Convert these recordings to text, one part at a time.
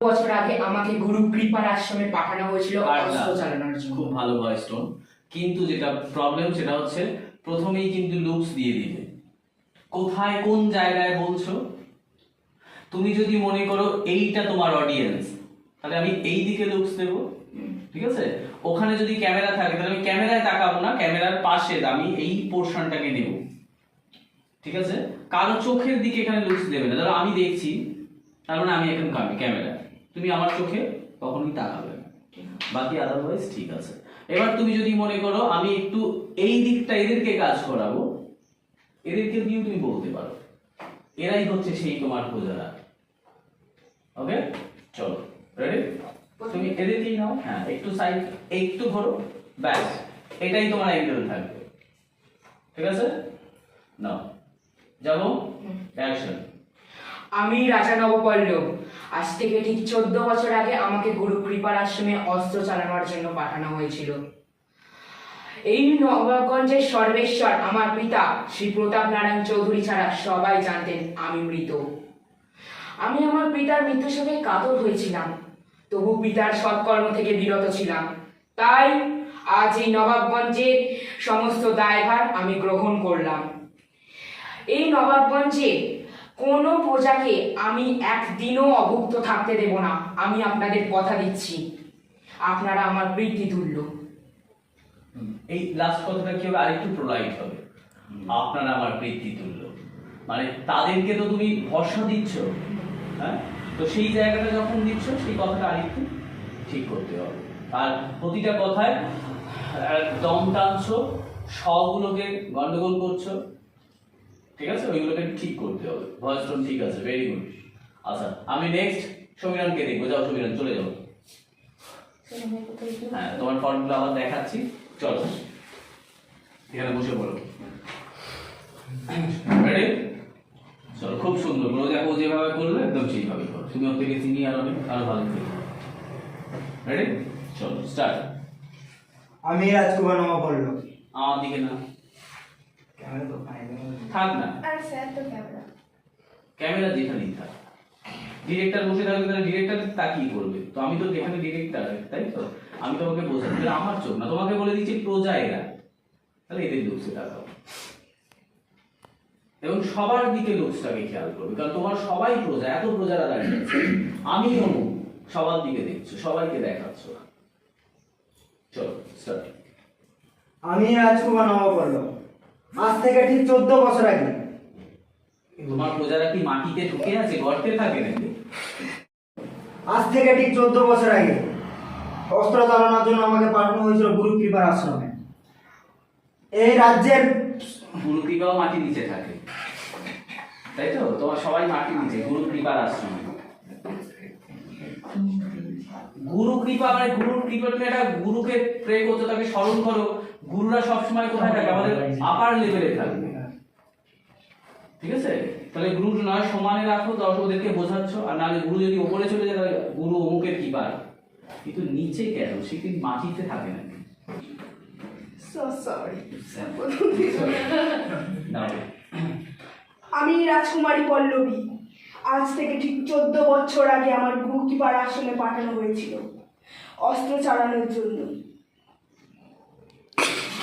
বছর আগে আমাকে গুরু কৃপার আশ্রমে পাঠানো হয়েছিল। অস্ত্র চালানোর জন্য। খুব ভালো ভয়েস টোন। কিন্তু যেটা প্রবলেম সেটা হচ্ছে প্রথমেই কিন্তু লুকস দিয়ে দিবে কোথায় কোন জায়গায় বলছো? তুমি যদি মনে করো এইটা তোমার অডিয়েন্স তাহলে আমি এই দিকে লুকস দেব। ঠিক আছে? ওখানে যদি ক্যামেরা থাকে তাহলে আমি ক্যামেরায় তাকাবো না ক্যামেরার পাশে আমি এই পোর্শনটাকে নেব। ঠিক আছে? কারও চোখের দিকে এখানে লুকস দেবে না। ধরো আমি দেখছি তার মানে আমি এখন ক্যামেরা তুমি আমার চোখে কখনোই তাকাবে না। বাকি আদারওয়াইজ ঠিক আছে। এবার তুমি যদি মনে করো আমি একটু এই দিকটা এদেরকে কাজ করাবো এদেরকে দিয়েও তুমি বলতে পারো। এরাই হচ্ছে সেই তোমার প্রজারা। ওকে চলো রেডি তুমি এদেরকেই নাও। হ্যাঁ একটু সাইড একটু ধরো ব্যাস এটাই তোমার অ্যাঙ্গেল থাকবে। ঠিক আছে? নাও যাব? অ্যাকশন আমি রাজা নবপল্লব আজ থেকে ঠিক চোদ্দ বছর আগে আমাকে গুরু কৃপার আশ্রমে অস্ত্র চালানোর জন্য পাঠানো হয়েছিল। এই নবাবগঞ্জের সর্বেশ্বর, আমার পিতা শ্রী প্রতাপ নারায়ণ চৌধুরী ছাড়া সবাই জানতেন আমি মৃত। আমি আমার পিতার মৃত্যু শোকে কাতর হয়েছিলাম, তবু পিতার সৎকর্ম থেকে বিরত ছিলাম। তাই আজ এই নবাবগঞ্জের সমস্ত দায়ভার আমি গ্রহণ করলাম। এই নবাবগঞ্জে কোনো প্রজাকে আমি একদিনও অভুক্ত থাকতে দেব না। আমি আপনাদের কথা দিচ্ছি। আপনারা আমার বৃত্তি তুল্য। এই লাস্ট কথাটা কি হবে? আরেকটু প্রোলাইট হবে। আপনারা আমার বৃত্তি তুল্য। মানে তাদেরকে তো তুমি ভরসা দিচ্ছ। হ্যাঁ? তো সেই জায়গাটা যখন দিচ্ছ সেই কথাটা আরেকটু ঠিক করতে হবে। আর প্রতিটা কথায় দম টানছো সগুলোকে গন্ডগোল করছ ঠিক আছে? ওইগুলোকে ঠিক করতে হবে। ভয়েস টোন ঠিক আছে ভেরি গুড আচ্ছা আমি নেক্সট সমীরণকে দেখব। যাও সমীরণ চলে যাও। হ্যাঁ তোমার ফর্মগুলো আবার দেখাচ্ছি। চলো। এখানে বসে পড়ো। রেডি চলো খুব সুন্দর। কোনো দেখো যেভাবে করল একদম সেইভাবে করো। তুমি ওর থেকে সিনিয়র অনেক আরও ভালো করে রেডি চলো স্টার্ট আমি রাজকুমার মামা বলল। আমার দিকে না। ক্যামেরা তো থাক না। আর স্যার তো ক্যামেরা। ক্যামেরা যেখানেই থাক। ডিরেক্টর বসে থাকবে তাহলে ডিরেক্টর তাকিয়ে করবে? তো আমি তো এখানে ডিরেক্টর তাই তো? আমি তোমাকে বোঝাবো তাহলে আমার চোখ না তোমাকে বলে দিচ্ছি প্রজা এরা তাহলে এদের লুকসে তাকাও এবং সবার দিকে লুকসটাকে খেয়াল করবে কারণ তোমার সবাই প্রজা এত প্রজারা দাঁড়িয়ে আছে। আমি অমুক সবার দিকে দেখছ সবাইকে দেখাচ্ছ চলো স্টার্ট আমি রাজকুমার বলল আজ থেকে ঠিক চোদ্দ বছর আগে। তোমার প্রজারা কি মাটিতে ঢুকে আছে গর্তে থাকে নাকি? আজ থেকে ঠিক চোদ্দ বছর আগে। অস্ত্র চালানোর জন্য আমাকে পাঠানো হয়েছিল গুরু কৃপার আশ্রমে। এই রাজ্যের গুরু কৃপাও মাটির নিচে থাকে। তাই তো? তোমার সবাই মাটি নিচে গুরু কৃপার আশ্রমে। গুরু কৃপা মানে গুরুর কৃপা তুমি একটা গুরুকে প্রে করতে তাকে স্মরণ করো। গুরুরা সবসময় কোথায় থাকে? আমাদের আপার লেভেলে থাকবে ঠিক আছে? তাহলে গুরু নয় সমানে রাখো দর্শকদেরকে বোঝাচ্ছ আর নাহলে গুরু যদি ওপরে চলে যায় তাহলে গুরু অমুকের কি পায় কিন্তু নিচে কেন? সে কিন্তু মাটিতে থাকে না আমি রাজকুমারী পল্লবী। আজ থেকে ঠিক চোদ্দ বছর আগে আমার গুরুকিপার আশ্রমে পাঠানো হয়েছিল? অস্ত্র চালানোর জন্য।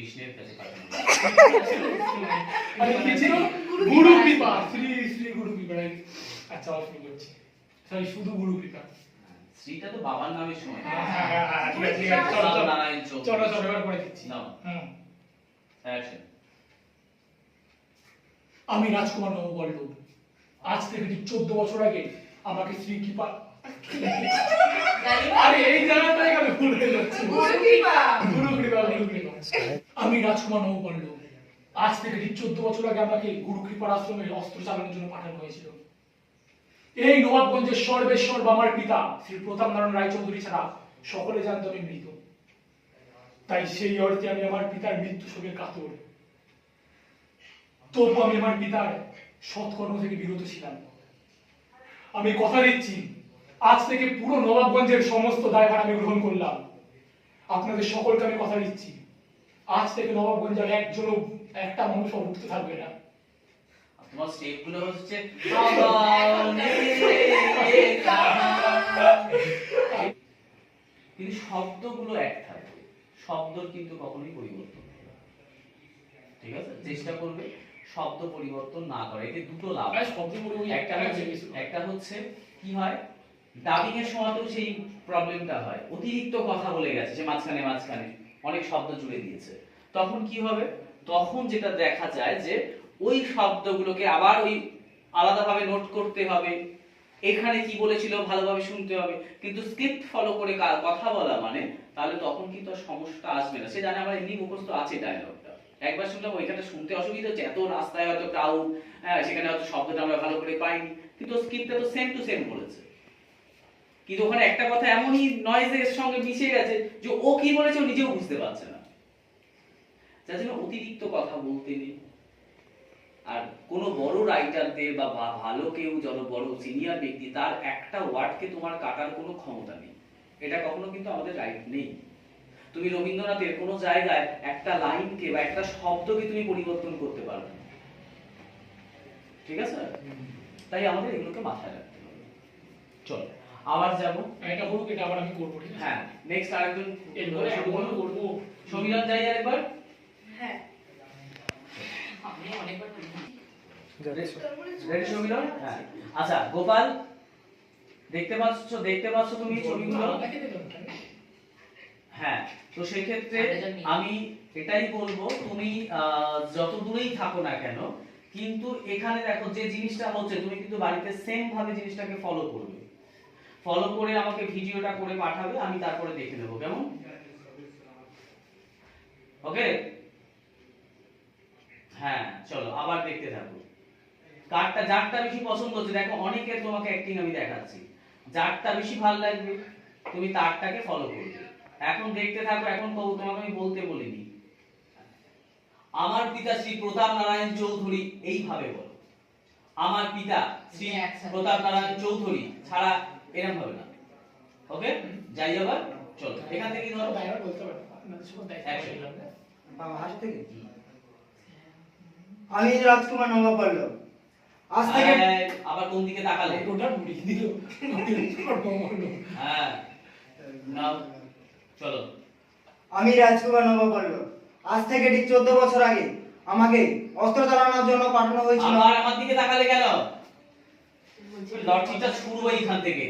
কৃষ্ণের কাছে গুরু কৃপা শ্রী শ্রী গুরু কৃপা আচ্ছা অফ করছি সরি শুধু গুরু কৃপা শ্রীটা তো বাবার নামের সময় ঠিক আছে ঠিক আছে। চলো চলো। নারায়ণ চৌধুরী। চলো চলো এবার করে দিচ্ছি। নাও। অ্যাকশন আমি রাজকুমার বাবু বলল আজ থেকে ঠিক চোদ্দ বছর আগে আমাকে শ্রী কৃপা আরে এই জায়গাটাই আমি ভুল হয়ে যাচ্ছি। গুরু কৃপা গুরু কৃপা আমি রাজকুমার বলল আজ থেকে ঠিক চোদ্দ বছর আগে আমাকে গুরু কৃপার আশ্রমে অস্ত্র চালানোর জন্য পাঠানো হয়েছিল। এই নবাবগঞ্জের সর্বেশ্বর বামার পিতা, শ্রী প্রতাপ নারায়ণ রায়চৌধুরী ছাড়া সকলে জানতো আমি মৃত। তাই সেই অর্থে আমি আমার পিতার মৃত্যু শোকের কাতর। তবু আমি আমার পিতার সৎকর্ম থেকে বিরত ছিলাম। আমি কথা দিচ্ছি, আজ থেকে পুরো নবাবগঞ্জের সমস্ত দায়ভার আমি গ্রহণ করলাম। আপনাদের সকলকে আমি কথা দিচ্ছি। আজ থেকে নবাবগঞ্জের একজনও একটা মানুষও মুক্ত থাকবে না। তোমার স্টেপগুলো হচ্ছে কিন্তু শব্দগুলো এক থাকবে শব্দর কিন্তু কখনোই পরিবর্তন হবে ঠিক আছে? চেষ্টা করবে শব্দ পরিবর্তন না করে। এতে দুটো লাভ। আর শব্দ একটা একটা হচ্ছে একটা হচ্ছে কি হয়? ডাবিং এর সময়তেও সেই প্রবলেমটা হয়। অতিরিক্ত কথা বলে গেছে যে মাঝখানে মাঝখানে। অনেক শব্দ জুড়ে দিয়েছে। তখন কি হবে? তখন যেটা দেখা যায় যে ওই শব্দগুলোকে আবার ওই আলাদাভাবে নোট করতে হবে। এখানে কি বলেছিল ভালোভাবে শুনতে হবে। কিন্তু স্ক্রিপ্ট ফলো করে কথা বলা মানে তাহলে তখন কিন্তু সমস্যাটা আসবে না। সে জানে আমার এমনি মুখস্থ আছে ডায়লগটা একবার শুনলাম ওইখানে শুনতে অসুবিধা হচ্ছে, এত রাস্তায় হয়তো ক্রাউড হ্যাঁ সেখানে হয়তো শব্দটা আমরা ভালো করে পাইনি। কিন্তু স্ক্রিপ্টটা তো সেম টু সেম বলেছে। কিন্তু ওখানে একটা কথা এমনই নয়েজের সঙ্গে মিশে গেছে যে ও কি বলেছে ও নিজেও বুঝতে পারছে না। যার জন্য অতিরিক্ত কথা বলতে নেই। আর কোনো বড় রাইটারদের বা ভালো কেউ যত বড় সিনিয়র ব্যক্তি তার একটা ওয়ার্ডকে তোমার কাটার কোনো ক্ষমতা নেই। এটা কখনো কিন্তু আমাদের রাইট নেই। তুমি রবীন্দ্রনাথের কোনো জায়গায় একটা লাইনকে বা একটা শব্দকে তুমি পরিবর্তন করতে পারবে না। ঠিক আছে? তাই আমাদের এগুলোকে মাথায় রাখতে হবে। চল। আবার যাব। এটা হোক এটা আবার আমি করব ঠিক আছে? হ্যাঁ নেক্সট আরেকজন এরপরে এমন করব। সমীরণ যাই আরেকবার। হ্যাঁ। আমি অনেকবার। রেডি সমীরণ? হ্যাঁ। আচ্ছা গোপাল দেখতে পাচ্ছ দেখতে পাচ্ছ তুমি ছবিগুলো? হ্যাঁ তো সেক্ষেত্রে আমরা জানি। আমি এটাই বলব তুমি আহ, যত দূরেই থাকো না কেন কিন্তু এখানে দেখো যে জিনিসটা হচ্ছে তুমি কিন্তু বাড়িতে সেম ভাবে জিনিসটাকে ফলো করবে। ফলো করে আমাকে ভিডিওটা করে পাঠাবে আমি তারপরে দেখে নেব কেমন? ওকে হ্যাঁ চলো আবার দেখতে থাকো। কারটা যারটা বেশি পছন্দ হচ্ছে দেখো অনেকের তোমাকে অ্যাক্টিং আমি দেখাচ্ছি। যারটা বেশি ভালো লাগবে তুমি তারটাকে ফলো করবে। এখন দেখতে থাকো এখন তো- তোমাকে আমি বলতে বলিনি। আমার পিতা শ্রী প্রতাপ নারায়ণ চৌধুরী এইভাবে বলো। আমার পিতা শ্রী প্রতাপ নারায়ণ চৌধুরী ছাড়া এরকম হবে না। ওকে যাই আবার চলো এখান থেকে ধরো? বলতে পারব আপনাদের সঙ্গে দেখা Action. বাবা হাস থেকে? আমি রাজকুমার নবাব পল্লব আজ থেকে আবার কোন দিকে তাকালে? ওটা উড়িয়ে দিল। হ্যাঁ। নাও চলো। আমি রাজকুমার নবাব পল্লব আজ থেকে ঠিক চোদ্দ বছর আগে আমাকে অস্ত্র চালানোর জন্য পাঠানো হয়েছিল। আবার আমার দিকে তাকালে কেন? লটরিটা শুরু হয় এখান থেকে।